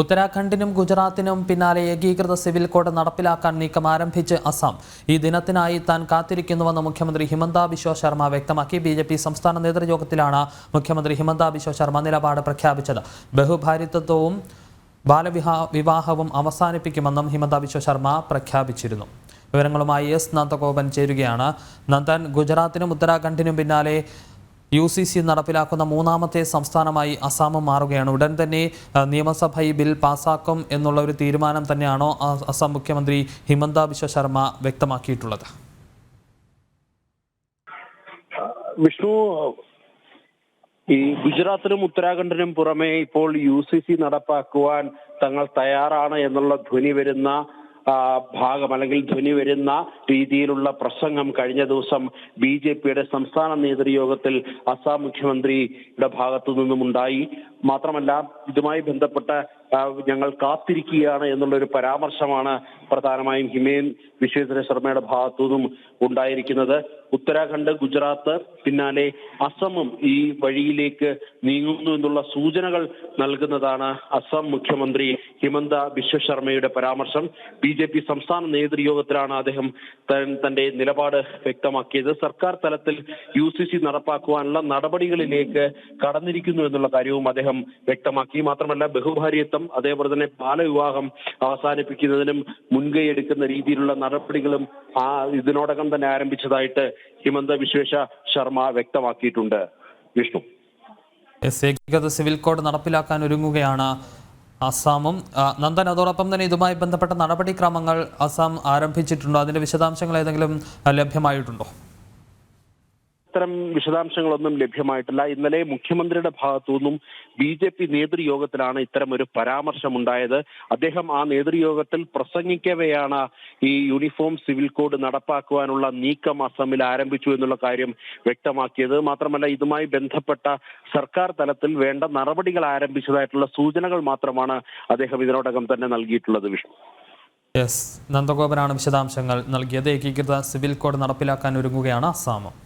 ഉത്തരാഖണ്ഡിനും ഗുജറാത്തിനും പിന്നാലെ ഏകീകൃത civil code നടപ്പിലാക്കാൻ നീക്കം ആരംഭിച്ച് അസം. ഈ ദിനത്തിനായി താൻ കാത്തിരിക്കുന്നുവെന്ന് മുഖ്യമന്ത്രി ഹിമന്ത ബിശ്വ ശർമ്മ വ്യക്തമാക്കി. ബി ജെ പി സംസ്ഥാന നേതൃയോഗത്തിലാണ് മുഖ്യമന്ത്രി ഹിമന്ത ബിശ്വ ശർമ്മ നിലപാട് പ്രഖ്യാപിച്ചത്. ബഹുഭാരിത്വവും ബാലവിഹാ വിവാഹവും അവസാനിപ്പിക്കുമെന്നും ഹിമന്ത ബിശ്വ ശർമ്മ പ്രഖ്യാപിച്ചിരുന്നു. വിവരങ്ങളുമായി എസ് നന്ദഗോപൻ ചേരുകയാണ്. നന്ദൻ ഗുജറാത്തിനും ഉത്തരാഖണ്ഡിനും പിന്നാലെ യു സി സി നടപ്പിലാക്കുന്ന മൂന്നാമത്തെ സംസ്ഥാനമായി അസാം മാറുകയാണ്. ഉടൻ തന്നെ നിയമസഭ ഈ ബിൽ പാസാക്കും എന്നുള്ള ഒരു തീരുമാനം തന്നെയാണോ അസം മുഖ്യമന്ത്രി ഹിമന്ത ബിശ്വ ശർമ്മ വ്യക്തമാക്കിയിട്ടുള്ളത്? വിഷ്ണു ഈ ഗുജറാത്തിനും ഉത്തരാഖണ്ഡിനും പുറമെ ഇപ്പോൾ യു സി സി നടപ്പാക്കുവാൻ തങ്ങൾ തയ്യാറാണ് എന്നുള്ള ധ്വനി വരുന്ന ഭാഗം അല്ലെങ്കിൽ ധ്വനി വരുന്ന രീതിയിലുള്ള പ്രസംഗം കഴിഞ്ഞ ദിവസം ബി ജെ പിയുടെ സംസ്ഥാന നേതൃയോഗത്തിൽ അസാം മുഖ്യമന്ത്രിയുടെ ഭാഗത്തു നിന്നും ഉണ്ടായി മാത്രമല്ല ഇതുമായി ബന്ധപ്പെട്ട ഞങ്ങൾ കാത്തിരിക്കുകയാണ് എന്നുള്ള ഒരു പരാമർശമാണ് പ്രധാനമായും ഹിമേൻ വിശ്വേശ്വര ശർമ്മയുടെ ഭാഗത്തു നിന്നും ഉണ്ടായിരിക്കുന്നത്. ഉത്തരാഖണ്ഡ് ഗുജറാത്ത് പിന്നാലെ അസമും ഈ വഴിയിലേക്ക് നീങ്ങുന്നു എന്നുള്ള സൂചനകൾ നൽകുന്നതാണ് അസം മുഖ്യമന്ത്രി ഹിമന്ത ബിശ്വ ശർമ്മയുടെ പരാമർശം. ബി ജെ പി സംസ്ഥാന നേതൃയോഗത്തിലാണ് അദ്ദേഹം തന്റെ നിലപാട് വ്യക്തമാക്കിയത്. സർക്കാർ തലത്തിൽ യു സി സി നടപ്പാക്കുവാനുള്ള നടപടികളിലേക്ക് കടന്നിരിക്കുന്നു എന്നുള്ള കാര്യവും അദ്ദേഹം വ്യക്തമാക്കി. മാത്രമല്ല ബഹുഭാര്യത്വം അതേപോലെ തന്നെ ബാലവിവാഹം അവസാനിപ്പിക്കുന്നതിനും മുൻകൈ എടുക്കുന്ന രീതിയിലുള്ള നടപടികളും ആ ഇതിനോടകം തന്നെ ആരംഭിച്ചതായിട്ട് ഹിമന്ത വിശ്വേഷ ശർമ്മ വ്യക്തമാക്കിയിട്ടുണ്ട്. വിഷ്ണു. എസ് ഏകീകൃത സിവിൽ കോഡ് നടപ്പിലാക്കാൻ ഒരുങ്ങുകയാണ് അസാമും. നന്ദൻ അതോടൊപ്പം തന്നെ ഇതുമായി ബന്ധപ്പെട്ട നടപടിക്രമങ്ങൾ അസാം ആരംഭിച്ചിട്ടുണ്ടോ. അതിന്റെ വിശദാംശങ്ങൾ ഏതെങ്കിലും ലഭ്യമായിട്ടുണ്ടോ? ഇത്തരം വിശദാംശങ്ങളൊന്നും ലഭ്യമായിട്ടില്ല. ഇന്നലെ മുഖ്യമന്ത്രിയുടെ ഭാഗത്തു നിന്നും ബി ജെ പി നേതൃയോഗത്തിലാണ് ഇത്തരം ഒരു പരാമർശം ഉണ്ടായത് അദ്ദേഹം ആ നേതൃയോഗത്തിൽ പ്രസംഗിക്കവെയാണ് ഈ യൂണിഫോം സിവിൽ കോഡ് നടപ്പാക്കുവാനുള്ള നീക്കം അസമിൽ ആരംഭിച്ചു എന്നുള്ള കാര്യം വ്യക്തമാക്കിയത്. മാത്രമല്ല ഇതുമായി ബന്ധപ്പെട്ട സർക്കാർ തലത്തിൽ വേണ്ട നടപടികൾ ആരംഭിച്ചതായിട്ടുള്ള സൂചനകൾ മാത്രമാണ് അദ്ദേഹം ഇതിനോടകം തന്നെ നൽകിയിട്ടുള്ളത് വിഷ്ണു. യെസ്. നന്ദഗോപനാണ് വിശദാംശങ്ങൾ നൽകിയത്. ഏകീകൃത സിവിൽ കോഡ് നടപ്പിലാക്കാൻ ഒരുങ്ങുകയാണ് അസാമും